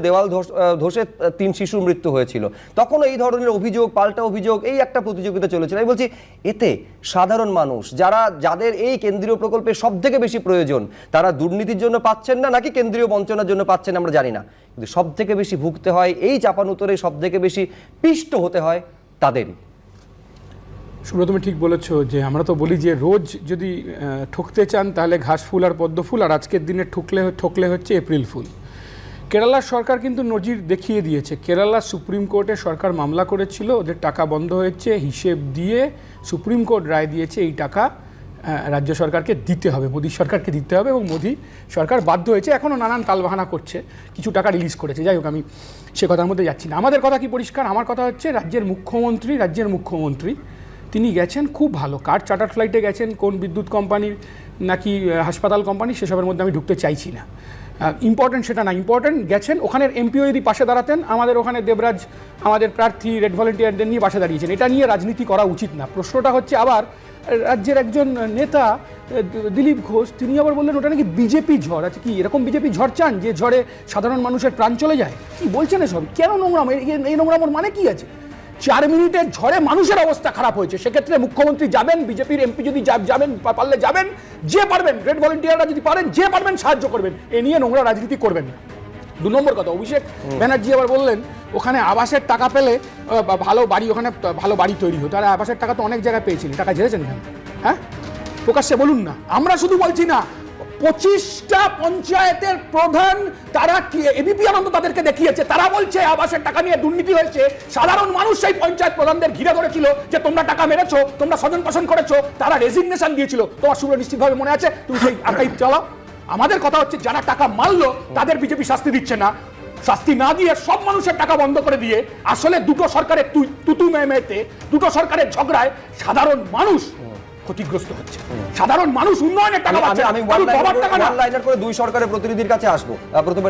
দেওয়াল ধস- তিন শিশুর মৃত্যু হয়েছিল। তখন এই ধরনের অভিযোগ, পাল্টা অভিযোগ, এই একটা প্রতিযোগিতা চলেছিল। আমি বলছি, এতে সাধারণ মানুষ, যারা, যাদের এই কেন্দ্রীয় প্রকল্পে সব থেকে বেশি প্রয়োজন, তারা দুর্নীতির জন্য পাচ্ছেন না, নাকি কেন্দ্রীয় বঞ্চনার জন্য পাচ্ছেন আমরা জানি না। কিন্তু সব থেকে বেশি ভুগতে হয়, এই চাপানুতরে সব থেকে বেশি পিষ্ট হতে হয় তাদেরই। সুব্রত, তুমি ঠিক বলেছ যে আমরা তো বলি যে রোজ যদি ঠকতে চান, তাহলে ঘাস ফুল আর পদ্ম ফুল, আর আজকের দিনে ঠুকলে, ঠকলে হচ্ছে এপ্রিল ফুল। কেরালার সরকার কিন্তু নজির দেখিয়ে দিয়েছে। কেরালা সুপ্রিম কোর্টে সরকার মামলা করেছিল, ওদের টাকা বন্ধ হয়েছে, হিসেব দিয়ে সুপ্রিম কোর্ট রায় দিয়েছে, এই টাকা রাজ্য সরকারকে দিতে হবে, মোদী সরকারকে দিতে হবে এবং মোদী সরকার বাধ্য হয়েছে, এখনও নানান তালবাহানা করছে, কিছু টাকা রিলিজ করেছে। যাই হোক, আমি সে কথার মধ্যে যাচ্ছি না। আমাদের কথা কি পরিষ্কার? আমার কথা হচ্ছে রাজ্যের মুখ্যমন্ত্রী রাজ্যের মুখ্যমন্ত্রী, তিনি গেছেন খুব ভালো। কার চার্টার ফ্লাইটে গেছেন, কোন বিদ্যুৎ কোম্পানির নাকি হাসপাতাল কোম্পানি সেসবের মধ্যে আমি ঢুকতে চাইছি না। ইম্পর্টেন্ট সেটা না ইম্পর্টেন্ট গেছেন, ওখানের এমপিও যদি পাশে দাঁড়াতেন, আমাদের ওখানে দেবরাজ, আমাদের প্রার্থী রেড ভলেন্টিয়ারদের নিয়ে পাশে দাঁড়িয়েছেন। এটা নিয়ে রাজনীতি করা উচিত না। প্রশ্নটা হচ্ছে আবার, রাজ্যের একজন নেতা দিলীপ ঘোষ, তিনি আবার বললেন, ওটা নাকি বিজেপি ঝড়। আছে কি, এরকম বিজেপি ঝড় চান যে ঝড়ে সাধারণ মানুষের প্রাণ চলে যায়? কি বলছেন এসব? কেন নোংরাম? এই- এই নোংরামোর মানে কি আছে? চার মিনিটের ঝড়ে মানুষের অবস্থা খারাপ হয়েছে। সেক্ষেত্রে মুখ্যমন্ত্রী যাবেন বিজেপির এমপি যদি যাবেন পারলে যাবেন যে পারবেন রেড ভলেন্টিয়াররা যদি পারেন যে পারবেন সাহায্য করবেন। এ নিয়ে নোংরা রাজনীতি করবেন না। দু নম্বর কথা অভিষেক ব্যানার্জি আবার বললেন ওখানে আবাসের টাকা পেলে ভালো বাড়ি ওখানে ভালো বাড়ি তৈরি হতো। আর আবাসের টাকা তো অনেক জায়গায় পেয়েছিলেন। টাকা ঝেড়েছেন হ্যাঁ? প্রকাশ্যে বলুন না। আমরা শুধু বলছি না পঁচিশটা পঞ্চায়েতের প্রধান, তারা কি এবিপি আনন্দ তাদেরকে দেখিয়েছে? তারা বলছে, আবাসের টাকা নিয়ে দুর্নীতি হয়েছে। সাধারণ মানুষ সেই পঞ্চায়েত প্রধানদের ঘিরে ধরেছিল যে তোমরা টাকা মেরেছো, তোমরা স্বজন পোষণ করেছ, তারা রেজিগনেশন দিয়েছিল। তোমার শুভ্র নিশ্চিতভাবে মনে আছে? তুমি সেই আর্কাইভ চালাও। আমাদের কথা হচ্ছে, যারা টাকা মারলো, তাদের বিজেপি শাস্তি দিচ্ছে না। শাস্তি না দিয়ে সব মানুষের টাকা বন্ধ করে দিয়ে, আসলে দুটো সরকারের তুতু মেয়েতে, দুটো সরকারের ঝগড়ায় সাধারণ মানুষ ক্ষতিগ্রস্ত হচ্ছে। সাধারণ মানুষ উন্নয়নের টাকা পাচ্ছে আমি বাবার টাকা না। ওয়ান লাইনার করে দুই সরকারের প্রতিনিধির কাছে আসব। প্রথমে